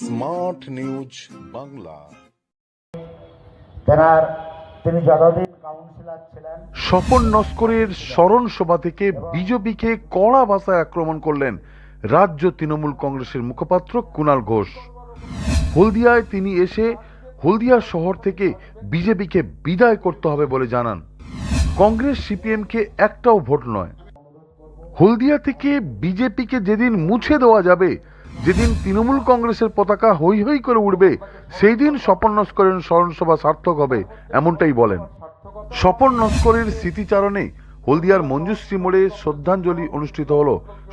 Smart news Bangla. তেনার তিনি যতদিন কাউন্সিলর ছিলেন স্বপন নস্করের স্মরণ সভা থেকে বিজেপিকে কড়া ভাষায় আক্রমণ করলেন রাজ্য তৃণমূল কংগ্রেসের মুখপাত্র কুণাল ঘোষ। হলদিয়ায় তিনি এসে হলদিয়া শহর থেকে বিজেপিকে বিদায় করতে হবে বলে জানান। কংগ্রেস সিপিএমকে একটাও ভোট নয়। হলদিয়া থেকে বিজেপিকে যেদিন মুছে দেওয়া যাবে যেদিন তৃণমূল কংগ্রেসের পতাকা হৈ হৈ করে উঠবে সেই দিন স্বপন নস্করের স্মরণসভা সার্থক হবে, এমনটাই বলেন। স্বপন নস্করের স্মৃতিচারণে হলদিয়ার মঞ্জুশ্রী মোড়ে শ্রদ্ধাঞ্জলি অনুষ্ঠিত হল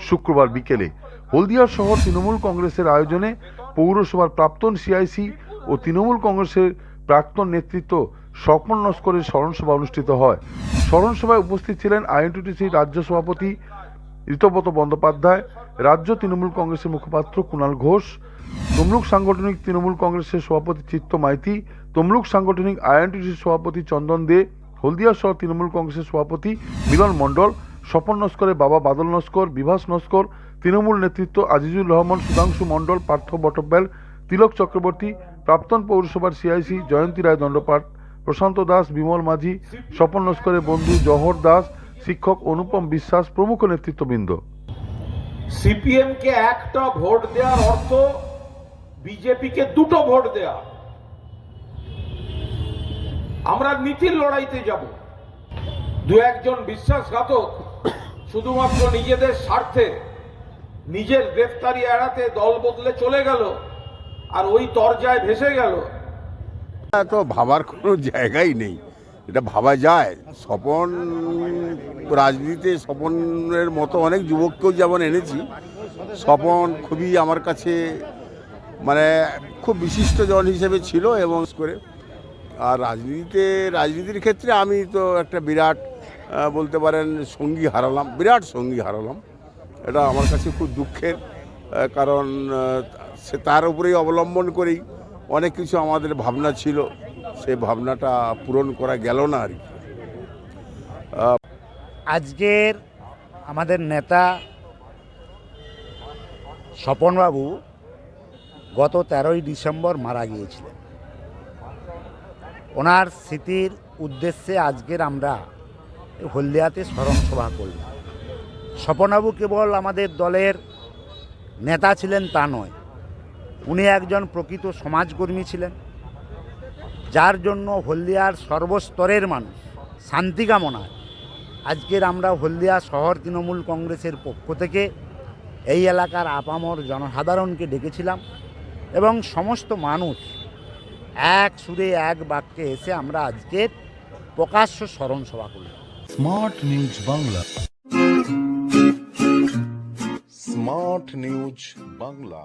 শুক্রবার বিকেলে। হলদিয়ার শহর তৃণমূল কংগ্রেসের আয়োজনে পৌরসভার প্রাক্তন সিআইসি ও তৃণমূল কংগ্রেসের প্রাক্তন নেতৃত্ব স্বপন নস্করের স্মরণসভা অনুষ্ঠিত হয়। স্মরণসভায় উপস্থিত ছিলেন আইএনটিটিসি রাজ্য সভাপতি ঋতব্রত বন্দ্যোপাধ্যায়, রাজ্য তৃণমূল কংগ্রেসের মুখপাত্র কুণাল ঘোষ, তমলুক সাংগঠনিক তৃণমূল কংগ্রেসের সভাপতি চিত্ত মাইতি, তমলুক সাংগঠনিক আইএনটিসির সভাপতি চন্দন দে, হলদিয়া সহ তৃণমূল কংগ্রেসের সভাপতি মিলন মণ্ডল, স্বপন নস্করের বাবা বাদল নস্কর, বিভাস নস্কর, তৃণমূল নেতৃত্ব আজিজুল রহমান, সুধাংশু মণ্ডল, পার্থ বটব্যাল, তিলক চক্রবর্তী, প্রাক্তন পৌরসভার সিআইসি জয়ন্তী রায় দণ্ডপাট প্রশান্ত দাস, বিমল মাঝি, স্বপন নস্করের বন্ধু জহর দাস শিক্ষক অনুপম বিশ্বাস প্রমুখ নেতৃত্ববৃন্দ। সিপিএমকে একটা ভোট দেওয়ার অর্থ বিজেপিকে দুটো ভোট দেওয়া। আমরা নীতির লড়াইতে যাব। দু একজন বিশ্বাসঘাতক শুধুমাত্র নিজেদের স্বার্থে নিজের গ্রেফতারি এড়াতে দল বদলে চলে গেল আর ওই তরজায় ভেসে গেল। তো ভাবার কোনো জায়গাই নেই। এটা ভাবা যায়। স্বপন, রাজনীতিতে স্বপনের মতো অনেক যুবককেও যেমন এনেছি। স্বপন খুবই আমার কাছে মানে খুব বিশিষ্ট জন হিসেবে ছিল এবং করে, আর রাজনীতিতে, রাজনীতির ক্ষেত্রে আমি তো একটা বিরাট বলতে পারেন সঙ্গী হারালাম, বিরাট সঙ্গী হারালাম। এটা আমার কাছে খুব দুঃখের কারণ সে তার উপরেই অবলম্বন করেই অনেক কিছু আমাদের ভাবনা ছিল। সেই ভাবনাটা পূরণ করা গেল না আর কি। আজকের আমাদের নেতা স্বপনবাবু গত তেরোই ডিসেম্বর মারা গিয়েছিলেন। ওনার স্মৃতির উদ্দেশ্যে আজকের আমরা হলদিয়াতে স্মরণ সভা করলাম। স্বপনবাবু কেবল আমাদের দলের নেতা ছিলেন তা নয়, উনি একজন প্রকৃত সমাজকর্মী ছিলেন। যার জন্য হলদিয়ার সর্বস্তরের মানুষ শান্তি কামনায় আজকের আমরা হলদিয়া শহর তৃণমূল কংগ্রেসের পক্ষ থেকে এই এলাকার আপামর জনসাধারণকে ডেকেছিলাম এবং সমস্ত মানুষ এক সুরে এক বাক্যে এসে আমরা আজকের প্রকাশ্য স্মরণ সভা করলাম। Smart news Bangla. Smart news Bangla.